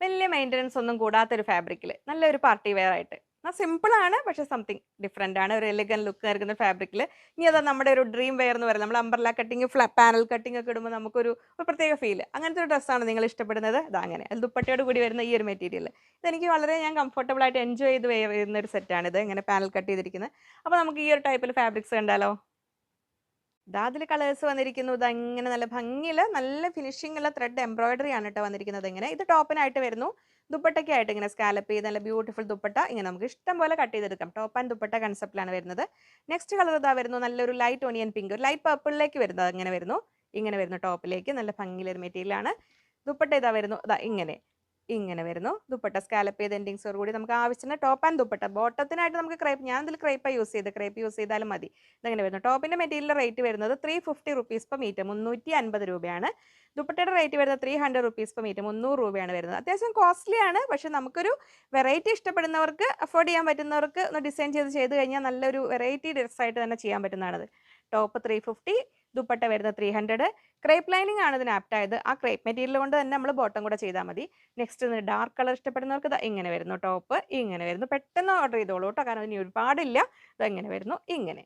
വലിയ മെയിന്റനൻസ് ഒന്നും കൂടാത്ത ഒരു ഫാബ്രിക്കിൽ നല്ലൊരു പാർട്ടി വെയർ ആയിട്ട്. എന്നാൽ സിമ്പിൾ ആണ് പക്ഷേ സംതിങ് ഡിഫറെന്റ് ആണ്. ഒരു എലിഗൻ ലുക്ക് നൽകുന്ന ഫാബ്രിക്കിൽ ഇനി അതാ നമ്മുടെ ഒരു ഡ്രീം വെയർ എന്ന് പറയുന്നത്. നമ്മൾ അമ്പർല കട്ടിങ് ഫ്ലാ പാനൽ കട്ടിങ് ഒക്കെ ഇടുമ്പോൾ നമുക്കൊരു ഒരു പ്രത്യേക ഫീൽ അങ്ങനത്തെ ഒരു ഡ്രസ്സാണ് നിങ്ങൾ ഇഷ്ടപ്പെടുന്നത്. അതങ്ങനെ അത് ദുപ്പട്ടയോട് കൂടി വരുന്ന ഈ ഒരു മെറ്റീരിയൽ ഇതെനിക്ക് വളരെ ഞാൻ കംഫർട്ടബിൾ ആയിട്ട് എൻജോയ് ചെയ്ത് വെയർ ചെയ്യുന്ന ഒരു സെറ്റാണിത് ഇങ്ങനെ പാനൽ കട്ട് ചെയ്തിരിക്കുന്നത് അപ്പോൾ നമുക്ക് ഈ ഒരു ടൈപ്പിൽ ഫാബ്രിക്സ് കണ്ടാലോ? ഇതാ അതിൽ കളേഴ്സ് വന്നിരിക്കുന്നു. ഇത് നല്ല ഭംഗിയിൽ നല്ല ഫിനിഷിംഗ് ഉള്ള ത്രെഡ് എംബ്രോയിഡറി ആണ് കേട്ടോ വന്നിരിക്കുന്നത് ഇങ്ങനെ. ഇത് ടോപ്പിനായിട്ട് വരുന്നു. ദുപ്പട്ടയ്ക്കായിട്ട് ഇങ്ങനെ സ്കാലപ്പ് ചെയ്ത് നല്ല ബ്യൂട്ടിഫുൾ ദുപ്പട്ട ഇങ്ങനെ നമുക്ക് ഇഷ്ടം പോലെ കട്ട് ചെയ്തെടുക്കാം. ടോപ്പ് ആൻഡ് ദുപ്പട്ട കൺസെപ്റ്റിലാണ് വരുന്നത്. നെക്സ്റ്റ് കളർ ഇതാ വരുന്നു. നല്ലൊരു ലൈറ്റ് ഓണിയൻ പിങ്ക് ഒരു ലൈറ്റ് പർപ്പിളിലേക്ക് വരുന്നത്. അങ്ങനെ വരുന്നു. ഇങ്ങനെ വരുന്നു. ടോപ്പിലേക്ക് നല്ല ഭംഗിയിലൊരു മെറ്റീരിയലാണ് ദുപ്പട്ട ഇതാ വരുന്നു. ഇതാ ഇങ്ങനെ. ഇങ്ങനെ വരുന്നു. ദുപ്പട്ട സ്കാലപ്പ് ചെയ്ത് എൻഡിങ്സോട് കൂടി നമുക്ക് ആവശ്യത്തിന് ടോപ്പ് ആൻഡ് ദുപ്പട്ട. ബോട്ടത്തിനായിട്ട് നമുക്ക് ക്രൈപ്പ് ഞാൻ ഇതിൽ ക്രൈപ്പ് യൂസ് ചെയ്ത്. ക്രൈപ്പ് യൂസ് ചെയ്താലും മതി. ഇതങ്ങനെ വരുന്നു. ടോപ്പിന്റെ മെറ്റീരിയൽ റേറ്റ് വരുന്നത് three fifty rupees per metre മുന്നൂറ്റി അൻപത് രൂപയാണ്. ദുപ്പട്ടയുടെ റേറ്റ് വരുന്നത് three hundred rupees per metre മുന്നൂറ് രൂപയാണ് വരുന്നത്. അത്യാവശ്യം കോസ്റ്റ്ലിയാണ് പക്ഷെ നമുക്കൊരു വെറൈറ്റി ഇഷ്ടപ്പെടുന്നവർക്ക് അഫോർഡ് ചെയ്യാൻ പറ്റുന്നവർക്ക് ഒന്ന് ഡിസൈൻ ചെയ്ത് ചെയ്ത് കഴിഞ്ഞാൽ നല്ലൊരു വെറൈറ്റി ഡ്രസ്സായിട്ട് തന്നെ ചെയ്യാൻ പറ്റുന്നതാണത്. ടോപ്പ് ത്രീ ഫിഫ്റ്റി ദുപ്പട്ട വരുന്നത് ത്രീ ഹൺഡ്രഡ് ക്രേപ്പ് ലൈനിങ് ആണ് ഇതിന് ആപ്റ്റ് ആയത്. ആ ക്രേപ്പ് മെറ്റീരിയൽ കൊണ്ട് തന്നെ നമ്മൾ ബോട്ടം കൂടെ ചെയ്താൽ മതി. നെക്സ്റ്റ് ഡാർക്ക് കളർ ഇഷ്ടപ്പെടുന്നവർക്ക് ഇത് ഇങ്ങനെ വരുന്നു. ടോപ്പ് ഇങ്ങനെ വരുന്നു. പെട്ടെന്ന് ഓർഡർ ചെയ്തോളൂ കേട്ടോ. കാരണം ഇനി ഒരുപാടില്ല. ഇത് എങ്ങനെ വരുന്നു. ഇങ്ങനെ.